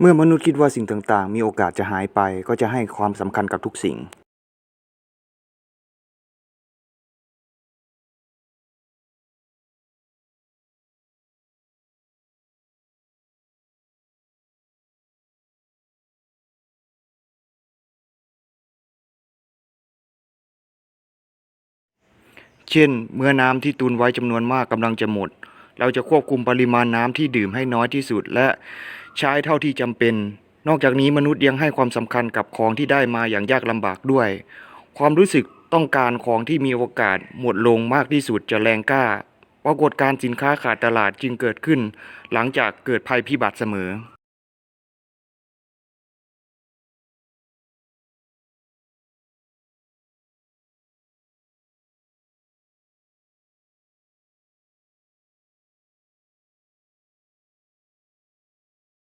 เมื่อมนุษย์คิดว่าสิ่งต่างๆ มีโอกาสจะหายไป ก็จะให้ความสำคัญกับทุกสิ่งเช่น เมื่อน้ำที่ตุนไว้จำนวนมากกำลังจะหมด เราจะควบคุมปริมาณน้ำที่ดื่มให้น้อยที่สุด และใช้เท่าที่จำเป็น นอกจากนี้มนุษย์ยังให้ความสำคัญกับของที่ได้มาอย่างยากลำบากด้วย ความรู้สึกต้องการของที่มีโอกาสหมดลงมากที่สุดจะแรงกล้าปรากฏการณ์สินค้าขาดตลาดจึงเกิดขึ้น หลังจากเกิดภัยพิบัติเสมอ